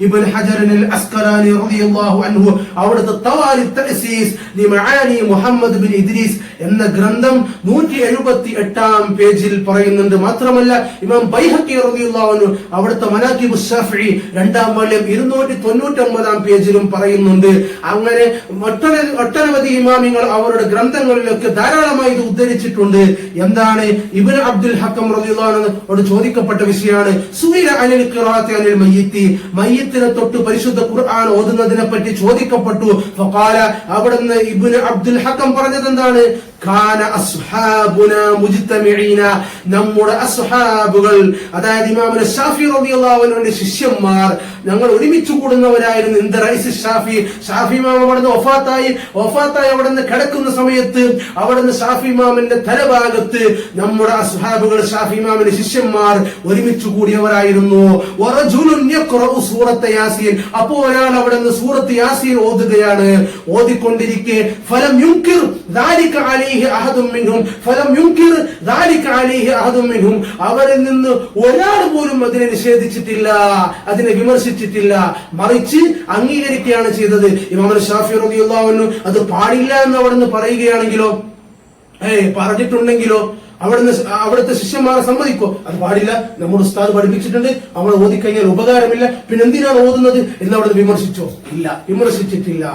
ഇബ്ൻ ഹജറിൻ അസ്കലാനി റളിയല്ലാഹു അൻഹു അവിടുത്തെ തവാലി തഅസീസ് ലിമആനി മുഹമ്മദ് ബിൻ ഇദ്രീസ് എന്ന ഗ്രന്ഥം നൂറ്റി എഴുപത്തി എട്ടാം പേജിൽ പറയുന്നുണ്ട്. മാത്രമല്ല ഇമാം ബൈഹഖി റളിയല്ലാഹു അൻഹു അവിടുത്തെ മനാക്കിബ് ഷാഫിഈ രണ്ടാം വാള്യം ഇരുന്നൂറ്റി തൊണ്ണൂറ്റി ഒമ്പതാം പേജിലും പറയുന്നുണ്ട്. അങ്ങനെ ഒട്ടന- ഒട്ടനവധി ഇമാമിങ്ങൾ അവരുടെ ഗ്രന്ഥങ്ങളിലൊക്കെ ധാരാളമായി ഇത് ഉദ്ധരിച്ചിട്ടുണ്ട്. എന്താണ്? ഇബ്നു അബ്ദുൽ ഹക്കം റളിയല്ലാഹു അൻഹുവോട് ചോദിക്കപ്പെട്ട വിഷയമാണ്. സുഇല അനിൽ ഖിറാഅത്തി അനിൽ മയ്യിത്തി മയ്യിത്തിനെ തൊട്ട് പരിശുദ്ധ ഖുർആൻ ഓതുന്നതിനെ പറ്റി ചോദിക്കപ്പെട്ടു. ഫഖാല അവിടുന്ന് ഇബ്നു അബ്ദുൽ ഹക്കം പറഞ്ഞത് എന്താണ് നമ്മുടെ അസ്ഹാബുകൾ അതായത് ഇമാമിന് ഷാഫി റബിയുള്ളവനുടെ ശിഷ്യന്മാർ ഞങ്ങൾ ഒരുമിച്ച് കൂടുന്നവരായിരുന്നു. ഇന്ദറൈസ് ഷാഫി? ഷാഫി മാം അവിടുന്ന് ഒഫാത്തായി ഒഫാത്തായി അവിടുന്ന് കിടക്കുന്ന സമയത്ത് അവിടുന്ന് ഷാഫി മാമിന്റെ തലഭാഗത്ത് നമ്മുടെ അസ്ഹാബുകൾ ഷാഫി മാമിന്റെ ശിഷ്യന്മാർ ഒരുമിച്ച് കൂടിയവരായിരുന്നു. സൂറത്ത് യാസീൻ. അപ്പോ ഒരാൾ അവിടെ നിന്ന് സൂറത്ത് യാസീൻ ഓതുകയാണ്. ഓതിക്കൊണ്ടിരിക്കെ ഫലം യുക്കിർ ദാലിക അലൈഹി അഹദും ഫലം ദാലിക അലൈഹി അഹദും അവരിൽ നിന്ന് ഒരാൾ പോലും അതിനെ നിഷേധിച്ചിട്ടില്ല അതിനെ വിമർശിച്ചിട്ടില്ല. മറിച്ച് അംഗീകരിക്കുകയാണ് ചെയ്തത്. ഇമാമൽ ഷാഫി റളിയല്ലാഹു അൻഹു അത് പാടില്ല എന്ന് അവിടുന്ന് പറയുകയാണെങ്കിലോ ഏ പറഞ്ഞിട്ടുണ്ടെങ്കിലോ അവിടുന്ന് അവിടുത്തെ ശിഷ്യന്മാരെ സമ്മതിക്കോ? അത് പാടില്ല. നമ്മുടെ ഉസ്താദ് പഠിപ്പിച്ചിട്ടുണ്ട്. നമ്മൾ ഓതിക്കഴിഞ്ഞാൽ ഉപകാരമില്ല. പിന്നെ എന്തിനാണ് ഓതുന്നത് എന്ന് അവിടെ വിമർശിച്ചോ? ഇല്ല. വിമർശിച്ചിട്ടില്ല.